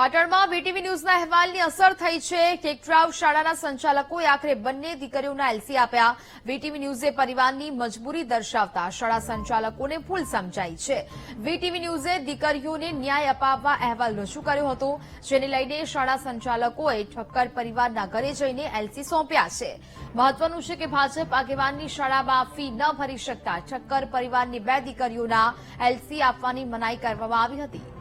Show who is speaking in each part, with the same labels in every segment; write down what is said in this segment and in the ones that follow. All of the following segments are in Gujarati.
Speaker 1: પાટણમાં વીટીવી ન્યૂઝના અહેવાલની અસર થઈ છે. કેકટ્રાવ શાળાના સંચાલકોએ આખરે બંને દીકરીઓના એલસી આપ્યા. વીટીવી ન્યૂઝે પરિવારની મજબૂરી દર્શાવતા શાળા સંચાલકોને ભૂલ સમજાઈ છે. વીટીવી ન્યૂઝે દીકરીઓને ન્યાય અપાવવા અહેવાલ રજૂ કર્યો હતો, જેને લઈને શાળા સંચાલકોએ ઠક્કર પરિવારના ઘરે જઈને એલસી સોંપ્યા છે. મહત્વનું છે કે ભાજપ આગેવાનની શાળામાં ફી ન ભરી શકતા ઠક્કર પરિવારની બે દીકરીઓના એલસી આપવાની મનાઈ કરવામાં આવી હતી.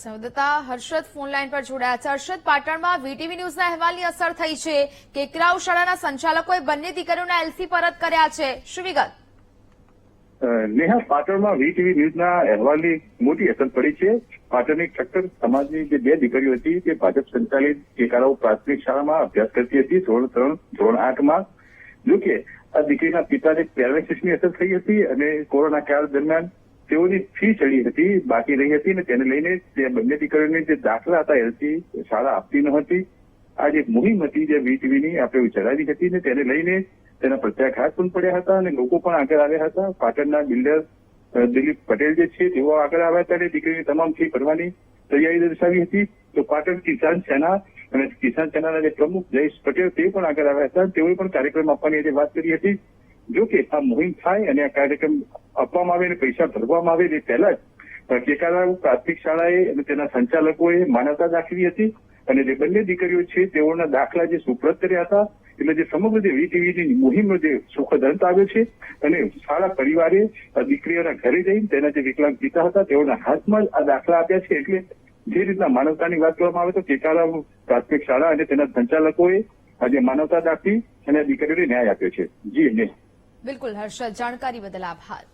Speaker 1: સંવાદદાતા હર્ષદ ફોનલાઈન પર જોડાયા છે. હર્ષદ, પાટણમાં વીટીવી ન્યૂઝના અહેવાલની અસર થઈ છે. કેકરાવ શાળાના સંચાલકોએ બંને દીકરીઓના એલસી પરત કર્યા છે. શું વિગત?
Speaker 2: નેહા, પાટણમાં વીટીવી ન્યૂઝના અહેવાલની મોટી અસર પડી છે. પાટણની ઠક્કર સમાજની જે બે દીકરીઓ હતી, તે ભાજપ સંચાલિત કેકારાઓ પ્રાથમિક શાળામાં અભ્યાસ કરતી હતી, ધોરણ ત્રણ, ધોરણ આઠમાં. જોકે, આ દીકરીના પિતાને પેરાલિસિસની અસર થઈ હતી અને કોરોના કાળ દરમિયાન તેઓની ફી ચડી હતી, બાકી રહી હતી ને તેને લઈને તે બંને દીકરીઓને જે દાખલા હતા એલસી શાળા આપતી ન હતી. આ જે મુહિમ હતી જે વીટીવીની આપણે ચલાવી હતી ને તેને લઈને તેના પ્રત્યાઘાત પણ પડ્યા હતા અને લોકો પણ આગળ આવ્યા હતા. પાટણના બિલ્ડર દિલીપ પટેલ જે છે, તેઓ આગળ આવ્યા હતા અને દીકરીની તમામ ફી ભરવાની તૈયારી દર્શાવી હતી. તો પાટણ કિસાન સેના અને કિસાન સેનાના જે પ્રમુખ જયેશ પટેલ તે પણ આગળ આવ્યા હતા. તેઓએ પણ કાર્યક્રમ આપવાની આજે વાત કરી હતી. જો કે આ મુહિમ થાય અને આ કાર્યક્રમ આપવામાં આવે અને પૈસા ભરવામાં આવે એ પહેલા જ કેકારાવ પ્રાથમિક શાળાએ અને તેના સંચાલકોએ માનવતા દાખવી હતી અને જે બંને દીકરીઓ છે, તેઓના દાખલા જે સુપ્રત કર્યા હતા, એટલે જે સમગ્ર જે વીટીવીટી મુહિમનો જે સુખદ અંત આવ્યો છે અને શાળા પરિવારે દીકરીઓના ઘરે જઈને તેના જે વિકલાંગ પિતા હતા, તેઓના હાથમાં આ દાખલા આપ્યા છે. એટલે જે રીતના માનવતાની વાત કરવામાં આવે તો કેકારાવ પ્રાથમિક શાળા અને તેના સંચાલકોએ આજે માનવતા દાખવી અને દીકરીઓને ન્યાય આપ્યો છે. જી
Speaker 1: બિલકુલ, હર્ષદ. જાણકારી બદલ આભાર.